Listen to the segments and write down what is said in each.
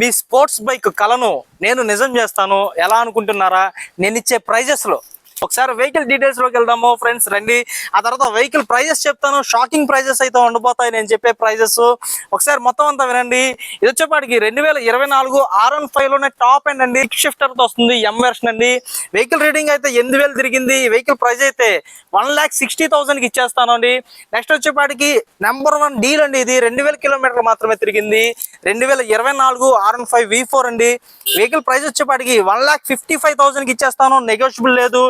మీ sports bike కలను నేను నిజం చేస్తాను. ఎలా అనుకుంటున్నారా? నేను ఇచ్చే ప్రైజెస్లో ఒకసారి వెహికల్ డీటెయిల్స్లోకి వెళ్దాము ఫ్రెండ్స్ రండి. ఆ తర్వాత వెహికల్ ప్రైజెస్ చెప్తాను. షాకింగ్ ప్రైజెస్ అయితే ఉండబోతాయి నేను చెప్పే ప్రైజెస్ ఒకసారి మొత్తం అంతా వినండి. ఇది వచ్చేపాటికి రెండు వేల ఇరవై నాలుగు ఆర్ వన్ ఫైవ్లోనే టాప్ అండ్. అండి షిఫ్టర్తో వస్తుంది ఎం వెర్షన్ అండి. వెహికల్ రీడింగ్ అయితే ఎనిమిది వేలు తిరిగింది. వెహికల్ ప్రైస్ అయితే వన్ ల్యాక్ సిక్స్టీ థౌసండ్కి ఇచ్చేస్తాను అండి. నెక్స్ట్ వచ్చేపాటికి నెంబర్ వన్ డీల్ అండి ఇది. రెండు వేల కిలోమీటర్లు మాత్రమే తిరిగింది. రెండు వేల ఇరవై నాలుగు R one five V four అండి. వెహికల్ ప్రైస్ వచ్చేపాటికి వన్ ల్యాక్ ఫిఫ్టీ ఫైవ్ థౌసండ్కి ఇచ్చేస్తాను. నెగోషియబుల్ లేదు.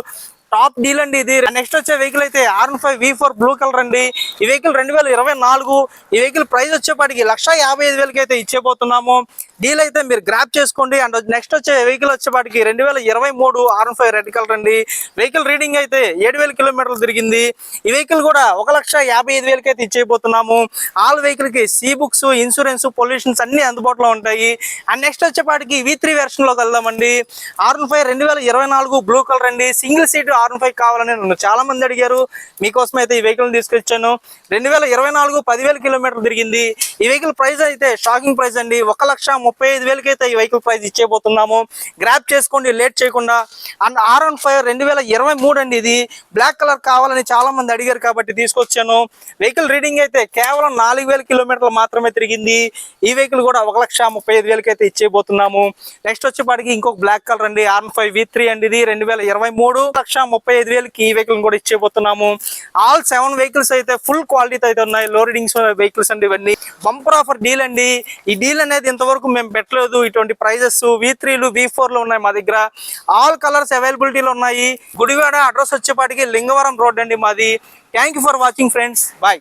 టాప్ డీల్ అండి ఇది. నెక్స్ట్ వచ్చే వెహికల్ అయితే R five V four blue colour అండి. ఈ వెహికల్ రెండు వేల ఇరవై నాలుగు. ఈ వెహికల్ ప్రైస్ వచ్చేపాటికి లక్ష యాభై ఐదు వేలకి అయితే ఇచ్చేబోతున్నాము. డీల్ అయితే మీరు గ్రాప్ చేసుకోండి. అండ్ నెక్స్ట్ వచ్చే వెహికల్ వచ్చేపాటికి రెండు వేల ఇరవై మూడు ఆర్ ఫైవ్ రెడ్ కలర్ అండి. వెహికల్ రీడింగ్ అయితే ఏడు వేల కిలోమీటర్లు తిరిగింది. ఈ వెహికల్ కూడా ఒక లక్ష యాభై ఐదు వేలకి అయితే ఇచ్చేయబోతున్నాము. ఆల్ వెహికల్కి సీ బుక్స్ ఇన్సూరెన్స్ పొల్యూషన్స్ అన్ని అందుబాటులో ఉంటాయి. అండ్ నెక్స్ట్ వచ్చేపాటికి వి త్రీ వెర్షన్లోకి వెళ్దామండి. ఆర్ ఫైవ్ రెండు వేల ఇరవై నాలుగు బ్లూ కలర్ అండి. సింగిల్ సీట్ ఆర్ ఫైవ్ కావాలని నన్ను చాలా మంది అడిగారు. మీకోసం అయితే ఈ వెహికల్ తీసుకొచ్చాను. రెండు వేల ఇరవై నాలుగు పదివేల కిలోమీటర్లు తిరిగింది. ఈ వెహికల్ ప్రైస్ అయితే షాకింగ్ ప్రైస్ అండి. ఒక లక్ష ముప్పై ఐదు వేలకి అయితే ఈ వెహికల్ ప్రైస్ ఇచ్చేపోతున్నాము గ్రాప్ చేసుకోండి లేట్ చేయకుండా. అండ్ ఆర్ వన్ ఫైవ్ రెండు వేల ఇరవై మూడు అండి ఇది. బ్లాక్ కలర్ కావాలని చాలా మంది అడిగారు కాబట్టి తీసుకొచ్చాను. వెహికల్ రీడింగ్ అయితే కేవలం నాలుగు వేల కిలోమీటర్లు మాత్రమే తిరిగింది. ఈ వెహికల్ కూడా ఒక లక్ష ముప్పై ఐదు వేలకి అయితే ఇచ్చేయబోతున్నాము. నెక్స్ట్ వచ్చేపాటికి ఇంకొక బ్లాక్ కలర్ అండి. ఆర్ ఫైవ్ వి త్రీ అండి ఇది. రెండు వేల ఇరవై మూడు. లక్ష ముప్పై ఐదు వేలకి ఈ వెహికల్ కూడా ఇచ్చేయబోతున్నాము. ఆల్ సెవెన్ వెహికల్స్ అయితే ఫుల్ క్వాలిటీతో అయితే ఉన్నాయి. లో రీడింగ్స్ వెహికల్స్ అండి ఇవన్నీ. బంపర్ ఆఫర్ డీల్ అండి. ఈ డీల్ అనేది ఇంతవరకు మేము పెట్టలేదు. ఇటువంటి ప్రైజెస్ వి త్రీలు వి ఫోర్లు ఉన్నాయి మా దగ్గర. ఆల్ కలర్స్ అవైలబిలిటీలో ఉన్నాయి. గుడివాడ అడ్రస్ వచ్చేపాటికి లింగవరం రోడ్ అండి మాది. Thank for watching friends bye